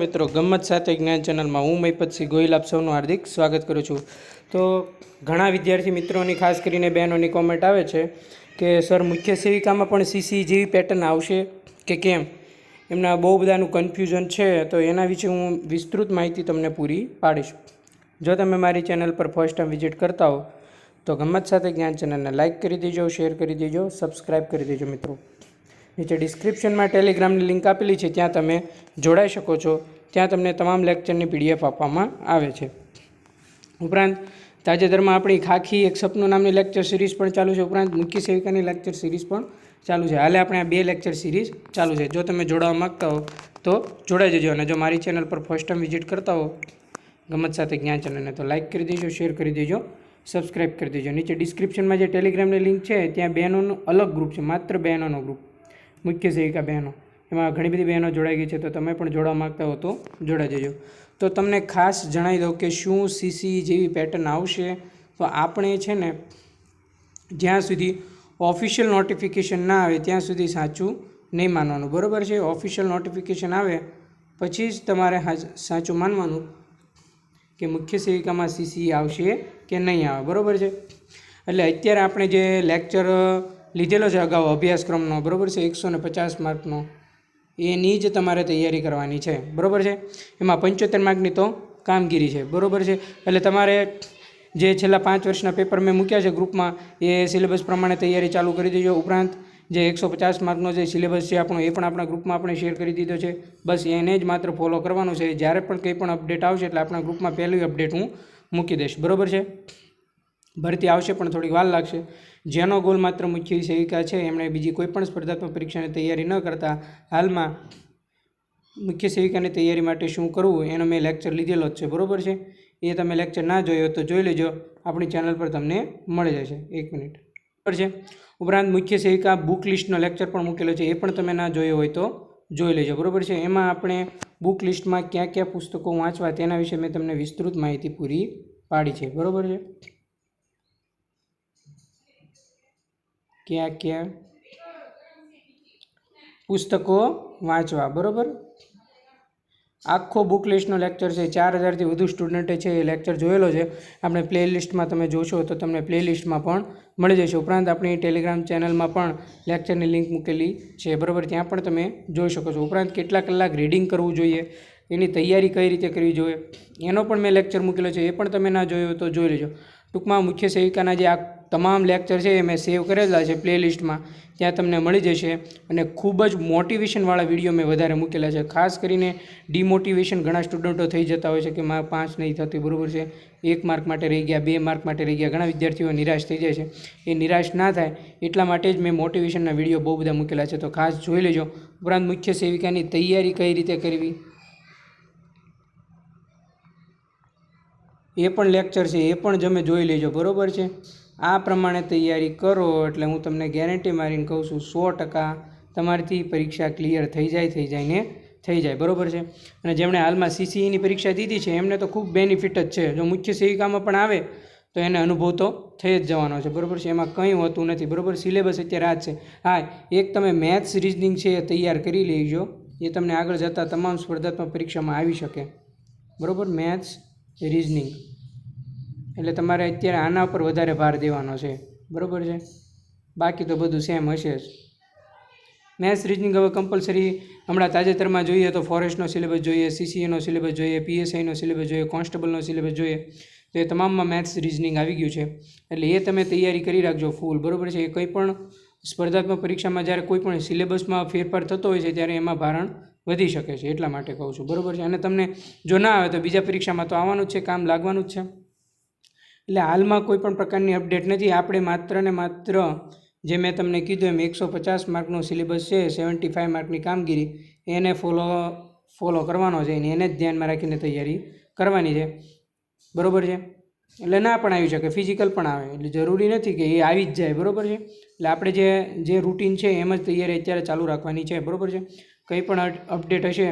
મિત્રો ગમત સાથે જ્ઞાન ચેનલમાં હું મહિપતસિંહ ગોહિલ આપ સૌનું હાર્દિક સ્વાગત કરું છું. તો ઘણા વિદ્યાર્થી મિત્રોની, ખાસ કરીને બહેનોની કોમેન્ટ આવે છે કે, સર, મુખ્ય સેવિકામાં પણ સીસી જેવી પેટર્ન આવશે કે કેમ? એમના બહુ બધાનું કન્ફ્યુઝન છે, તો એના વિશે હું વિસ્તૃત માહિતી તમને પૂરી પાડીશ. જો તમે મારી ચેનલ પર ફર્સ્ટ ટાઈમ વિઝિટ કરતા હો, તો ગમત સાથે જ્ઞાન ચેનલને લાઇક કરી દેજો શેર કરી દેજો સબસ્ક્રાઇબ કરી દેજો મિત્રો. નીચે ડિસ્ક્રિપ્શનમાં ટેલિગ્રામની લિંક આપેલી છે, ત્યાં તમે જોડાઈ શકો છો. ત્યાં તમને તમામ લેક્ચરની પીડીએફ આપવામાં આવે છે. ઉપરાંત, તાજેતરમાં આપણી ખાખી એક સપનું નામની લેક્ચર સિરીઝ પણ ચાલુ છે. ઉપરાંત, મુખ્ય સેવિકાની લેક્ચર સિરીઝ પણ ચાલુ છે. હાલે આપણે આ બે લેક્ચર સિરીઝ ચાલુ છે. જો તમે જોડાવા માગતા હો, તો જોડાઈ જજો. અને જો મારી ચેનલ પર ફર્સ્ટ ટાઈમ વિઝિટ કરતા હો, ગમત સાથે જ્ઞાન ચેનલને તો લાઇક કરી દેજો શેર કરી દેજો સબસ્ક્રાઇબ કરી દેજો. નીચે ડિસ્ક્રિપ્શનમાં જે ટેલિગ્રામની લિંક છે, ત્યાં બહેનોનું અલગ ગ્રુપ છે. માત્ર બહેનોનો ગ્રુપ મુખ્ય સેવિકા બહેનો. એમાં ઘણી બધી બહેનો જોડાઈ ગઈ છે, તો તમે પણ જોડાવા માગતા હો તો જોડાઈ જજો. તો તમને ખાસ જણાવી દઉં કે શું સીસી જેવી પેટર્ન આવશે, તો આપણે છે ને જ્યાં સુધી ઓફિશિયલ નોટિફિકેશન ના આવે ત્યાં સુધી સાચું નહીં માનવાનું. બરાબર છે? ઓફિશિયલ નોટિફિકેશન આવે, પછી જ તમારે સાચું માનવાનું કે મુખ્ય સેવિકામાં સીસી આવશે કે નહીં આવે. બરાબર છે? એટલે અત્યારે આપણે જે લેક્ચર લીધેલો છે અગાઉ અભ્યાસક્રમનો, બરાબર છે? એકસો ને પચાસ માર્કનો. એની જ તમારે તૈયારી કરવાની છે. બરાબર છે? એમાં પંચોતેર માર્કની તો કામગીરી છે. બરાબર છે? એટલે તમારે જે છેલ્લા પાંચ વર્ષના પેપર મેં મૂક્યા છે ગ્રુપમાં, એ સિલેબસ પ્રમાણે તૈયારી ચાલુ કરી દેજો ઉપરાંત જે એકસો પચાસ માર્કનો જે સિલેબસ છે આપણો, એ પણ આપણા ગ્રુપમાં આપણે શેર કરી દીધો છે. બસ એને જ માત્ર ફોલો કરવાનું છે. જ્યારે પણ કંઈ પણ અપડેટ આવશે એટલે આપણા ગ્રુપમાં પહેલી અપડેટ હું મૂકી દઈશ. બરાબર છે? ભરતી આવશે પણ થોડીક વાર લાગશે. જેનો ગોલ માત્ર મુખ્ય સેવિકા છે, એમણે બીજી કોઈ પણ સ્પર્ધાત્મક પરીક્ષાની તૈયારી ન કરતા હાલમાં મુખ્ય સેવિકાની તૈયારી માટે શું કરવું, એનો મેં લેક્ચર લીધેલો જ છે, બરાબર છે? એ તમે લેક્ચર ના જોયો તો જોઈ લેજો, આપણી ચેનલ પર તમને મળી જશે, એક મિનિટ. બરાબર છે? ઉપરાંત મુખ્ય સેવિકા બુક લિસ્ટનો લેક્ચર પણ મૂકેલો છે, એ પણ તમે ના જોયો હોય તો જોઈ લેજો, બરાબર છે? એમાં આપણે બુક લિસ્ટમાં ક્યાં ક્યાં પુસ્તકો વાંચવા તેના વિશે મેં તમને વિસ્તૃત માહિતી પૂરી પાડી છે, બરાબર છે? ક્યાં ક્યાં? પુસ્તકો વાંચવા, બરાબર? આખો બુક લિસ્ટનો લેક્ચર છે. ચાર હજારથી વધુ સ્ટુડન્ટે છે, એ લેક્ચર જોયેલો છે. આપણે પ્લે લિસ્ટમાં તમે જોશો તો તમને પ્લે લિસ્ટમાં પણ મળી જશે. ઉપરાંત આપણી ટેલિગ્રામ ચેનલમાં પણ લેક્ચરની લિંક મૂકેલી છે. બરાબર? ત્યાં પણ તમે જોઈ શકો છો. ઉપરાંત કેટલા કલાક રીડિંગ કરવું જોઈએ. એની તૈયારી કઈ રીતે કરવી જોઈએ? એનો પણ મેં લેક્ચર મૂકેલો છે. એ પણ તમે ના જોયો તો જોઈ લેજો. ટૂંકમાં મુખ્ય સેવિકાના જે આ તમામ લેક્ચર છે એ મેં સેવ કરેલા છે પ્લે લિસ્ટમાં ત્યાં તમને મળી જશે અને ખૂબ જ મોટિવેશનવાળા વીડિયો મેં વધારે મૂકેલા છે. ખાસ કરીને ડિમોટિવેશન ઘણા સ્ટુડન્ટો થઈ જતા હોય છે કે મારે પાંચ નહીં થતી બરાબર છે? એક માર્ક માટે રહી ગયા, બે માર્ક માટે રહી ગયા, ઘણા વિદ્યાર્થીઓ નિરાશ થઈ જાય છે. એ નિરાશ ના થાય એટલા માટે જ મેં મોટિવેશનના વીડિયો બહુ બધા મૂકેલા છે. તો ખાસ જોઈ લેજો. ઉપરાંત મુખ્ય સેવિકાની તૈયારી કઈ રીતે કરવી? એ પણ લેક્ચર છે, એ પણ તમે જોઈ લેજો, બરાબર છે? આ પ્રમાણે તૈયારી કરો, એટલે હું તમને ગેરંટી મારીને કહું છું, સો ટકા તમારીથી પરીક્ષા ક્લિયર થઈ જાય થઈ જાય ને થઈ જાય, બરાબર છે? અને જેમણે હાલમાં સીસીઈની પરીક્ષા દીધી છે, એમને તો ખૂબ બેનિફિટ જ છે. જો મુખ્ય સેવિકામાં પણ આવે, તો એને અનુભવ તો થઈ જ જવાનો છે, બરાબર છે? એમાં કંઈ હોતું નથી, બરાબર? સિલેબસ અત્યારે આ જ છે. હા, એક તમે મેથ્સ રિઝનિંગ છે એ તૈયાર કરી લેજો, એ તમને આગળ જતાં તમામ સ્પર્ધાત્મક પરીક્ષામાં આવી શકે. બરાબર? મેથ્સ રિઝનિંગ એટલે તમારે અત્યારે આના ઉપર વધારે ભાર દેવાનો છે. બરાબર છે? બાકી તો બધું સેમ હશે જ. મેથ્સ રિઝનિંગ હવે કમ્પલસરી હમણાં તાજેતરમાં જોઈએ તો ફોરેસ્ટનો સિલેબસ જોઈએ સીસીએનો સિલેબસ જોઈએ પીએસઆઈનો સિલેબસ જોઈએ કોન્સ્ટેબલનો સિલેબસ જોઈએ. તો એ તમામમાં મેથ્સ રિઝનિંગ આવી ગયું છે. એટલે એ તમે તૈયારી કરી રાખજો ફૂલ બરાબર છે? એ કંઈ પણ સ્પર્ધાત્મક પરીક્ષામાં જ્યારે કોઈ પણ સિલેબસમાં ફેરફાર થતો હોય છે, ત્યારે એમાં ભારણ વધી શકે છે, એટલા માટે કહું છું. બરાબર છે? અને તમને જો ના આવે તો બીજા પરીક્ષામાં તો આવવાનું જ છે, કામ લાગવાનું જ છે. એટલે હાલમાં કોઈ પણ પ્રકારની અપડેટ નથી. આપણે માત્ર ને માત્ર જે મેં તમને કીધું એમ, એકસો પચાસ માર્કનો સિલેબસ છે, સેવન્ટી ફાઇવ માર્કની કામગીરી, એને ફોલો ફોલો કરવાનો છે. એને જ ધ્યાનમાં રાખીને તૈયારી કરવાની છે. બરાબર છે? એટલે ના પણ આવી શકે ફિઝિકલ પણ આવે. એટલે જરૂરી નથી કે એ આવી જ જાય, બરાબર છે? એટલે આપણે જે જે રૂટીન છે એમ જ તૈયારી અત્યારે ચાલુ રાખવાની છે, બરાબર છે? કંઈ પણ અપડેટ હશે,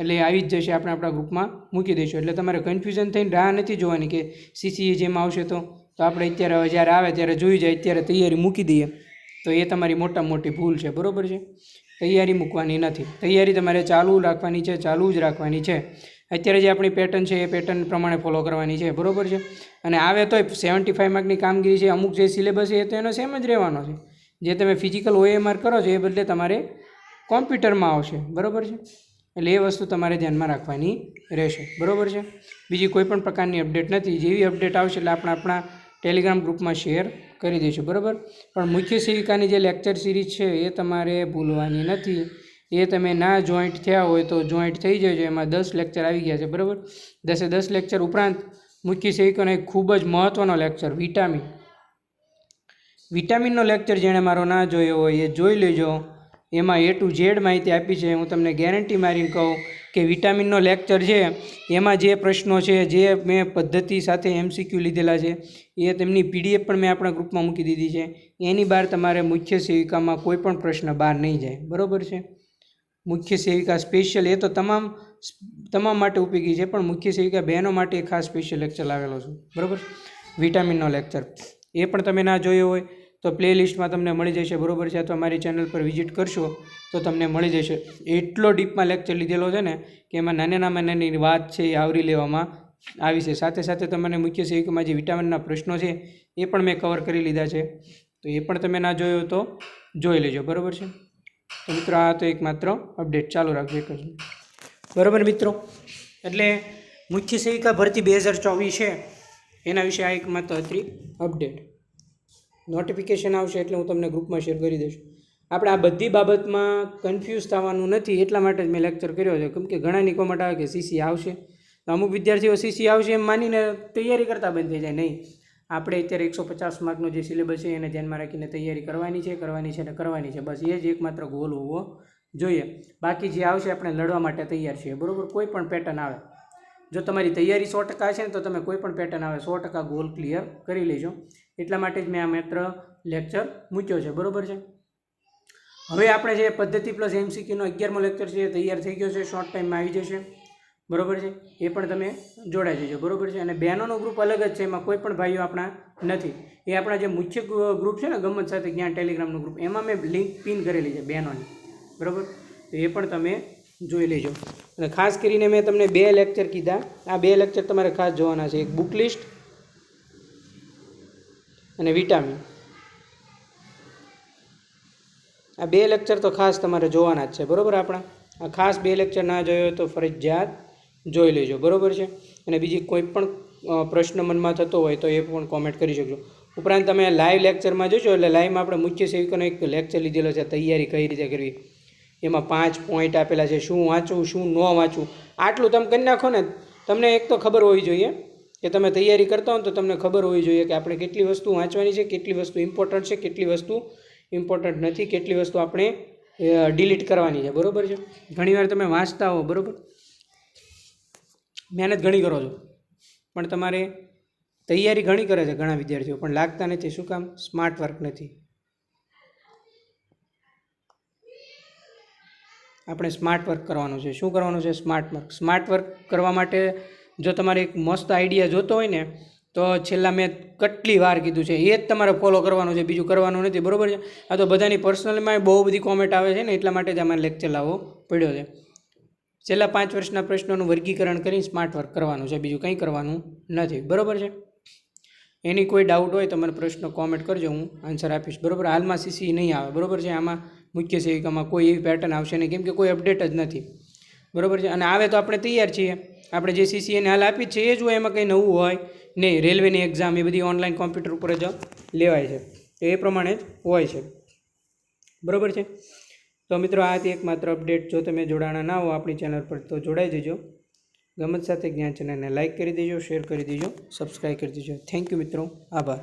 એટલે આવી જ જશે આપણે આપણા ગ્રુપમાં મૂકી દઈશું. એટલે તમારે કન્ફ્યુઝન થઈને રાહ નથી જોવાની કે સીસીએ જેમ આવશે તો. તો આપણે અત્યારે જ્યારે આવે ત્યારે જોઈ જાય, અત્યારે તૈયારી મૂકી દઈએ. તો એ તમારી મોટા મોટી ભૂલ છે, બરાબર છે? તૈયારી મૂકવાની નથી. તૈયારી તમારે ચાલુ રાખવાની છે, ચાલુ જ રાખવાની છે. અત્યારે જે આપણી પેટર્ન છે એ પેટર્ન પ્રમાણે ફોલો કરવાની છે, બરોબર છે? અને આવે તોય સેવન્ટી ફાઇવ માર્કની કામગીરી છે, અમુક જે સિલેબસ છે એ તો એનો સેમ જ રહેવાનો છે. જે તમે ફિઝિકલ ઓએમઆર કરો છો એ બદલે તમારે કોમ્પ્યુટરમાં આવશે, બરોબર છે? એટલે એ વસ્તુ તમારે ધ્યાનમાં રાખવાની રહેશે, બરોબર છે? બીજી કોઈ પણ પ્રકારની અપડેટ નથી. જેવી અપડેટ આવશે એટલે આપણે આપણા ટેલિગ્રામ ગ્રુપમાં શેર કરી દઈશું, બરાબર? પણ મુખ્ય સેવિકાની જે લેક્ચર સિરીઝ છે એ તમારે ભૂલવાની નથી. એ તમે ના જોઈન્ટ થયા હોય તો જોઈન્ટ થઈ જજો. એમાં દસ લેક્ચર આવી ગયા છે, બરાબર? દસે દસ લેક્ચર ઉપરાંત મુખ્ય સેવિકાનો એક ખૂબ જ મહત્ત્વનો લેક્ચર વિટામિન વિટામિનનો લેક્ચર જેણે મારો ના જોયો હોય એ જોઈ લેજો. એમાં એ ટુ ઝેડ માહિતી આપી છે. હું તમને ગેરંટી મારીને કહું કે વિટામિનનો લેક્ચર છે, એમાં જે પ્રશ્નો છે, જે મેં પદ્ધતિ સાથે એમસીક્યુ લીધેલા છે, એ તેમની પીડીએફ પણ મેં આપણા ગ્રુપમાં મૂકી દીધી છે. એની બહાર તમારે મુખ્ય સેવિકામાં કોઈ પણ પ્રશ્ન બહાર નહીં જાય. બરાબર છે? મુખ્ય સેવિકા સ્પેશિયલ એ તો તમામ તમામ માટે ઉપયોગી છે, પણ મુખ્ય સેવિકા બહેનો માટે ખાસ સ્પેશિયલ લેક્ચર લાવેલો છું. બરાબર? વિટામિનનો લેક્ચર એ પણ તમે ના જોયો હોય, તો પ્લે લિસ્ટમાં તમને મળી જશે. બરાબર છે? અથવા મારી ચેનલ પર વિઝિટ કરશો, તો તમને મળી જશે. એટલો ડીપમાં લેક્ચર લીધેલો છે ને, કે એમાં નાનામાં નામાં નાની વાત છે એ આવરી લેવામાં આવી છે. સાથે સાથે તમને મુખ્ય સેવિકામાં જે વિટામિનના પ્રશ્નો છે, એ પણ મેં કવર કરી લીધા છે. તો એ પણ તમે ના જોયો તો જોઈ લેજો. બરાબર છે? તો મિત્રો આ તો એક માત્ર અપડેટ ચાલુ રાખજો એક જ બરાબર મિત્રો? એટલે મુખ્ય સેવિકા ભરતી બે હજાર ચોવીસ છે. એના વિશે આ એક માત્ર હતી અપડેટ. નોટિફિકેશન આવશે એટલે હું તમને ગ્રુપમાં શેર કરી દઈશ. આપણે આ બધી બાબતમાં કન્ફ્યુઝ થવાનું નથી, એટલા માટે જ મેં લેક્ચર કર્યો છે. કેમ કે ઘણાની માટે આવે કે સીસી આવશે. અમુક વિદ્યાર્થીઓ સીસી આવશે એમ માનીને તૈયારી કરતા બંધ થઈ જાય. નહીં. આપણે અત્યારે એકસો પચાસ માર્કનો જે સિલેબસ છે એને ધ્યાનમાં રાખીને તૈયારી કરવાની છે કરવાની છે અને કરવાની છે. બસ એ જ એકમાત્ર ગોલ હોવો જોઈએ. બાકી જે આવશે આપણે લડવા માટે તૈયાર છીએ. બરાબર? કોઈ પણ પેટર્ન આવે. જો તમારી તૈયારી સો ટકા છે ને તો તમે કોઈ પણ પેટર્ન આવે, સો ટકા ગોલ ક્લિયર કરી લેજો. એટલા માટે જ મેં આ માત્ર લેક્ચર મૂક્યો છે. બરાબર છે? હવે આપણે જે પદ્ધતિ પ્લસ એમસીક્યુનો અગિયારમો લેક્ચર છે એ તૈયાર થઈ ગયો છે. શોર્ટ ટાઈમમાં આવી જશે. બરોબર છે? એ પણ તમે જોડાઈ જજો, બરોબર છે? અને બહેનોનો ગ્રુપ અલગ જ છે, એમાં કોઈ પણ ભાઈઓ આપણા નથી. એ આપણા જે મુખ્ય ગ્રુપ છે ને ગમત સાથે જ્ઞાન ટેલિગ્રામનું ગ્રુપ એમાં મેં લિંક પિન કરેલી છે બહેનોની. બરાબર? એ પણ તમે જોઈ લેજો. અને ખાસ કરીને મેં તમને બે લેક્ચર કીધા. આ બે લેક્ચર તમારે ખાસ જોવાના છે. એક બુક લિસ્ટ અને વિટામિન આ બે લેક્ચર તો ખાસ તમારે જોવાના જ છે. બરાબર આપણા? આ ખાસ બે લેક્ચર ના જોયો તો ફરજિયાત જોઈ લેજો, બરાબર છે? અને બીજી કોઈ પણ પ્રશ્ન મનમાં થતો હોય તો એ પણ કોમેન્ટ કરી શકજો. ઉપરાંત તમે લાઈવ લેક્ચરમાં જોશો એટલે લાઈવમાં આપણે મુખ્ય સેવિકોનો એક લેક્ચર લીધેલો છે, તૈયારી કઈ રીતે કરવી? એમાં પાંચ પોઈન્ટ આપેલા છે, શું વાંચવું, શું ન વાંચવું? આટલું તમે કરી નાખો ને, તમને એક તો ખબર હોવી જોઈએ કે તમે તૈયારી કરતા હો તો તમને ખબર હોવી જોઈએ કે આપણે કેટલી વસ્તુ વાંચવાની છે, કેટલી વસ્તુ ઇમ્પોર્ટન્ટ છે, કેટલી વસ્તુ ઇમ્પોર્ટન્ટ નથી, કેટલી વસ્તુ આપણે ડિલીટ કરવાની છે, બરાબર છે? ઘણીવાર તમે વાંચતા હો, બરાબર? મહેનત ઘણી કરો છો. પણ તમારે તૈયારી ઘણી કરે છે ઘણા વિદ્યાર્થીઓ, પણ લાગતા નથી. શું કામ? સ્માર્ટ વર્ક નથી. આપણે સ્માર્ટ વર્ક કરવાનું છે. શું કરવાનું છે? સ્માર્ટ વર્ક સ્માર્ટ વર્ક કરવા માટે જો તમારે એક મસ્ત આઈડિયા જોતો હોય ને, તો છેલ્લા મેં કેટલી વાર કીધું છે. એ જ તમારે ફોલો કરવાનું છે. બીજું કરવાનું નથી. બરાબર છે? આ તો બધાની પર્સનલમાં બહુ બધી કોમેન્ટ આવે છે ને, એટલા માટે જ અમારે લેક્ચર લાવવો પડ્યો છે. છેલ્લા પાંચ વર્ષના પ્રશ્નોનું વર્ગીકરણ કરી સ્માર્ટ વર્ક કરવાનું છે. બીજું કંઈ કરવાનું નથી. બરાબર છે? એની કોઈ ડાઉટ હોય તો મને પ્રશ્ન કોમેન્ટ કરજો. હું આન્સર આપીશ. બરાબર? હાલમાં સીસી નહીં આવે. બરાબર છે? આમાં મુખ્ય સેવિકામાં કોઈ એવી પેટર્ન આવશે નહીં. કેમ કે કોઈ અપડેટ જ નથી. બરાબર છે? અને આવે તો આપણે તૈયાર છીએ. આપણે જે સીસી એને હાલ આપી છે, એ જ હોય, એમાં કંઈ નવું હોય નહીં. રેલવેની એક્ઝામ એ બધી ઓનલાઈન કોમ્પ્યુટર ઉપર જ લેવાય છે. તો એ પ્રમાણે જ હોય છે. બરાબર છે? તો મિત્રો, આ હતી એકમાત્ર અપડેટ. જો તમે જોડાણા ના હો આપણી ચેનલ પર, તો જોડાઈ જજો. ગમત સાથે જ્ઞાન ચેનલને લાઇક કરી દેજો, શેર કરી દેજો સબસ્ક્રાઈબ કરી દેજો. થેન્ક યુ મિત્રો. આભાર.